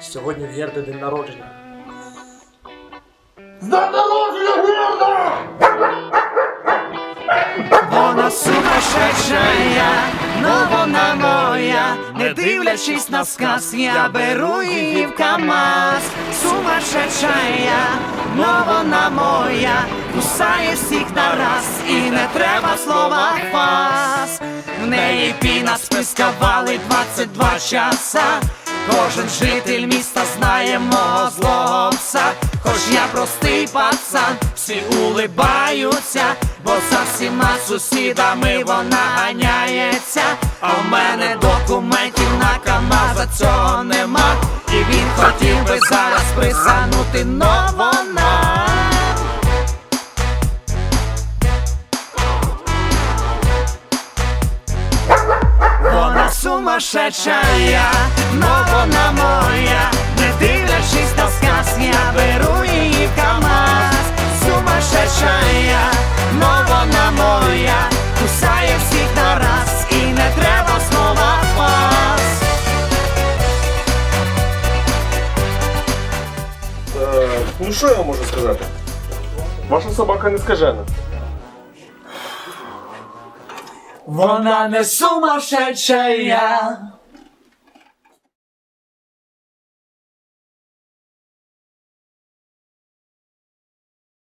Сьогодні в Герди день народження. Вона сумасшедшая, но вона моя, не дивлячись на сказ, я беру її в КамАЗ. Сумасшедшая, но вона моя, кусає всіх нараз, і не треба слова фас. В неї піна спискавали 22 часа. Кожен житель міста знає мого злого пса, хоч я простий пацан, всі улибаються, бо за всіма сусідами вона ганяється, а в мене документів на КамАЗа цього нема, і він хотів би зараз присанути, но вона. Сумасшедшая, но вона моя, не дивлячись на сказ, я беру її в КамАЗ. Сумасшедшая, но вона моя, кусає всіх нараз, і не треба слова фас. Е, ну що я можу сказати? Ваша собака не скажена. Вона не сумасшедшая,